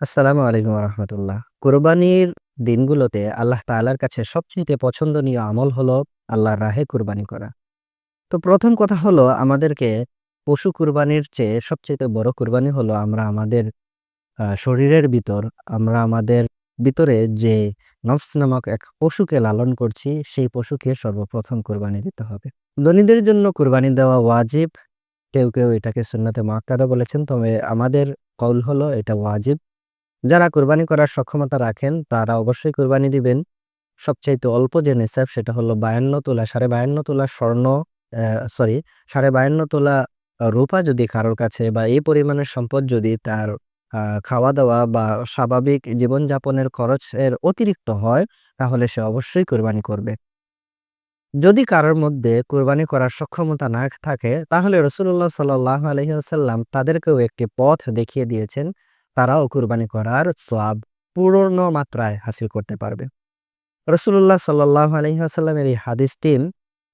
আসসালামু আলাইকুম রহমতুল্লাহ। কোরবানির দিনগুলোতে আল্লাহ তাআলার কাছে সবচাইতে পছন্দনীয় আমল হলো আল্লাহর রাহে কুরবানি করা। তো প্রথম কথা হলো আমাদেরকে পশু কুরবানির চেয়ে সবচাইতে বড় কুরবানি হলো আমরা আমাদের শরীরের ভিতর আমরা আমাদের ভিতরে যে নফস নামক এক পশুকে লালন করছি, সেই পশুকে সর্বপ্রথম কুরবানি দিতে হবে। ধনীদের জন্য কুরবানি দেওয়া ওয়াজিব। কেউ, কেউ এটাকে সুন্নতে মুআক্কাদা বলেছেন। তবে আমাদের কওল হলো এটা ওয়াজিব। যারা কোরবানি করার সক্ষমতা রাখেন তারা অবশ্যই কোরবানি দিবেন। সবচাইতে অল্প যে নেসাব সেটা হলো ৫২ তোলা, ৫২.৫ তোলা স্বর্ণ সরি ৫২.৫ তোলা রূপা যদি কারোর কাছে বা এই পরিমাণের সম্পদ যদি তার খাওয়া-দাওয়া বা স্বাভাবিক জীবনযাপনের খরচের অতিরিক্ত হয়, তাহলে সে অবশ্যই কোরবানি করবে। যদি কারোর মধ্যে কোরবানি করার সক্ষমতা না থাকে, তাহলে রাসূলুল্লাহ সাল্লাল্লাহু আলাইহি ওয়াসাল্লাম তাদেরকেও একটি পথ দেখিয়ে দিয়েছেন। তারাও কুরবানি করার সওয়াব পূর্ণ মাত্রায় হাসিল করতে পারবে। রাসূলুল্লাহ সাল্লাল্লাহু আলাইহি ওয়াসাল্লামের এই হাদিসটি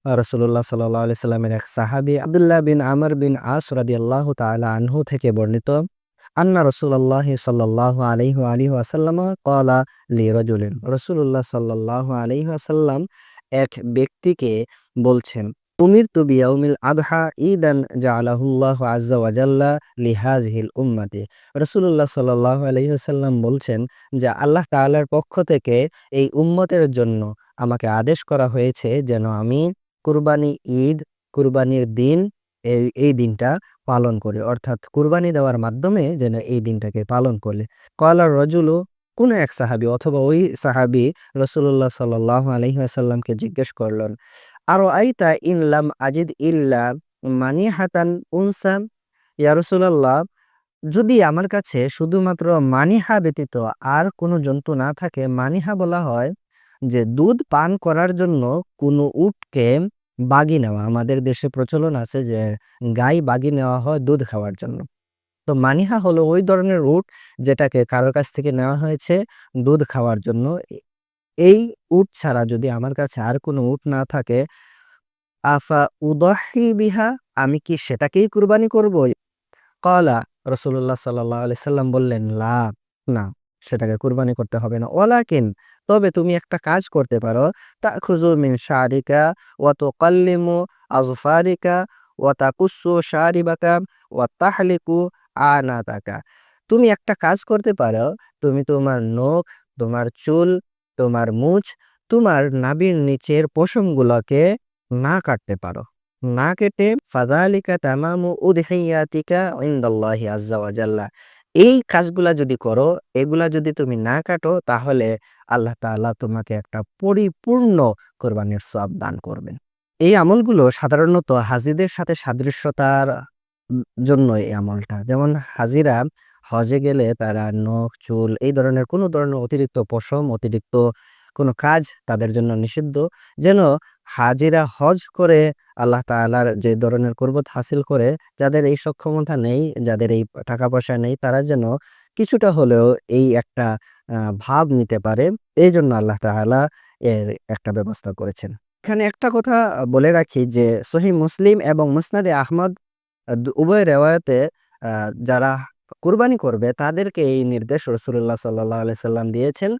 আ রাসূলুল্লাহ সাল্লাল্লাহু আলাইহি সাল্লামের এক সাহাবী আবদুল্লাহ বিন আমর বিন আস রাদিয়াল্লাহু তাআলা আনহু থেকে বর্ণিত। আন্না রসুল্লাহ সাল্লাল্লাহু আলাইহি ওয়া আলিহি কলা লি লিরাজুলিন। রসুল্লাহ আলাইহি ওয়াসাল্লাম এক ব্যক্তিকে বলছেন, উমিরতু বিয়াউমিল আদহা ঈদান জাআলাহুল্লাহু আজ্জা ওয়া জাল্লা লিহাযিহিল উম্মতি। রাসূলুল্লাহ সাল্লাল্লাহু আলাইহি ওয়াসাল্লাম বলছেন যে আল্লাহ তাআলার পক্ষ থেকে এই উম্মতের জন্য আমাকে আদেশ করা হয়েছে যেন আমি কুরবানি ঈদ, কুরবানির দিন এই, এই দিনটা পালন করি। অর্থাৎ কুরবানি দেওয়ার মাধ্যমে যেন এই দিনটাকে পালন করে। ক্বালা রাজুলু কোন এক সাহাবী অথবা ওই সাহাবী রাসূলুল্লাহ সাল্লাল্লাহু আলাইহি ওয়াসাল্লামকে জিজ্ঞেস করলেন, আরআইতা ইন লাম আজিদ ইল্লা মানিহাতান উনসা ইয়া রাসূলাল্লাহ যদি আমার কাছে শুধুমাত্র মানিহা ব্যতীত আর কোনো জন্তু না থাকে, মানিহা বলা হয় যে দুধ পান করার জন্য কোনো উটকে বাগি নেওয়া। আমাদের দেশে প্রচলন আছে যে গাই বাগি নেওয়া হয় দুধ খাওয়ার জন্য। তো মানিহা হলো ওই ধরনের উট যেটাকে কারোর কাছ থেকে নেওয়া হয়েছে দুধ খাওয়ার জন্য। এই উট ছাড়া যদি আমার কাছে আর কোনো উট না থাকে, আফা উদাহি বিহা আমি কি সেটাকেই কুরবানি করব? ক্বালা রসুল্লাহ আলাইহি সাল্লাম বললেন, লা না সেটাকে কুরবানি করতে হবে না। ওয়ালাকিন তবে তুমি একটা কাজ করতে পারো। তা খুজু মিন শা'রিকা ওয়া তুকাল্লিমু আযফারিকা ওয়া তাকুসসু শারিবাকা ওয়া তাহলিকু আনাতাকা। তুমি একটা কাজ করতে পারো। তুমি তোমার নখ, তোমার চুল, তোমার মুছ, তোমার নাবির নিচের পশমগুলোকে না কাটতে পারো। না কেটে ফাযালিকা তামামু উদহিয়াতিকা ইনদাল্লাহি আজ্জা ওয়া জাল্লা। এই কাজগুলা যদি করো, এগুলা যদি তুমি না কাটো তাহলে আল্লাহ তাআলা তোমাকে একটা পরিপূর্ণ কোরবানির সওয়াব দান করবেন। এই আমলগুলো সাধারণত হাজিদের সাথে সাদৃশ্যতার জন্য এই আমলটা। যেমন হাজীরা হজে গেলে তারা নখ, চুল এই ধরনের কোনো ধরনের অতিরিক্ত পশম, অতিরিক্ত কোনো কাজ তাদের জন্য নিষিদ্ধ। যেন হাজিরা হজ করে আল্লাহ তাআলার যে ধরনের কুরবত হাসিল করে, যাদের এই সক্ষমতা নেই, যাদের এই টাকা-পয়সা নেই তারা যেন কিছুটা হলেও এই একটা ভাব নিতে পারে। এই জন্য আল্লাহ তাআলা এর একটা ব্যবস্থা করেছেন। এখানে একটা কথা বলে রাখি যে সহিহ মুসলিম এবং মুসনাদে আহমদ উভয় রেওয়ায়াতে যারা কুরবানি করবে, তাদেরকে এই নির্দেশ রসুল্লাহ সাল্লাহ সাল্লাম দিয়েছেন।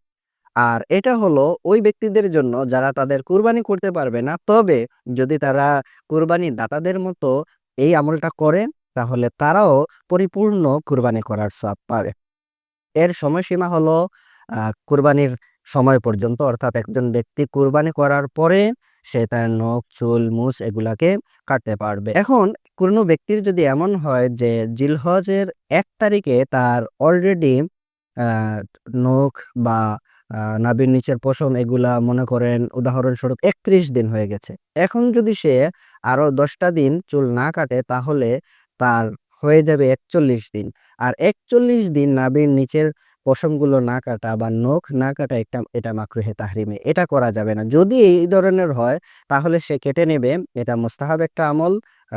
আর এটা হলো ওই ব্যক্তিদের জন্য যারা তাদের কুরবানি করতে পারবে না। তবে যদি তারা কুরবানি দাতাদের মতো এই আমলটা করে, তাহলে তারাও পরিপূর্ণ কুরবানি করার সাপ পাবে। এর সময়সীমা হলো কুরবানির সময় পর্যন্ত। অর্থাৎ একজন ব্যক্তি কুরবানি করার পরে সে তার নখ, চুল, মুছ এগুলাকে কাটতে পারবে। এখন কোনো ব্যক্তির যদি এমন হয় যে জিলহজের এক তারিখে তার অলরেডি নখ বা আ নাভির নিচের পশম এগুলা মনে করেন উদাহরণস্বরূপ ৩১ দিন হয়ে গেছে। এখন যদি সে আরও দশটা দিন চুল না কাটে তাহলে তার হয়ে যাবে ৪১ দিন। আর ৪১ দিন নাভির নিচের পশমগুলো না কাটা বা নখ না কাটা একটা এটা মাকরুহে তাহরিমে। এটা করা যাবে না। যদি এই ধরনের হয় তাহলে সে কেটে নেবে। এটা মুস্তাহাব একটা আমল।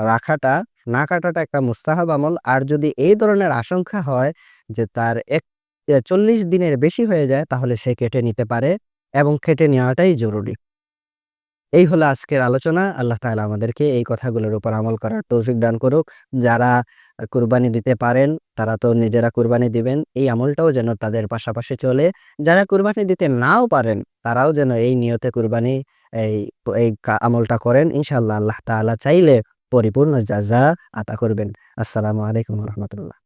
রাখাটা, না কাটাটা একটা মুস্তাহাব আমল। আর যদি এই ধরনের আশঙ্কা হয় যে তার এক চল্লিশ দিনের বেশি হয়ে যায় তাহলে সে কেটে নিতে পারে এবং কেটে নেওয়াটাই জরুরি। এই হলো আজকের আলোচনা। আল্লাহ তাআলা আমাদেরকে এই কথাগুলোর উপর আমল করার তৌফিক দান করুক। যারা কুরবানি দিতে পারেন, তারা তো নিজেরা কুরবানি দিবেন। এই আমলটাও যেন তাদের পাশাপাশি চলে। যারা কুরবানি দিতে নাও পারেন, তারাও যেন এই নিয়তে কুরবানি, এই এই আমলটা করেন। ইনশাআল্লাহ আল্লাহ তাআলা চাইলে পরিপূর্ণ যা যা আতা করবেন। আসসালামু আলাইকুম রাহমাতুল্লাহ।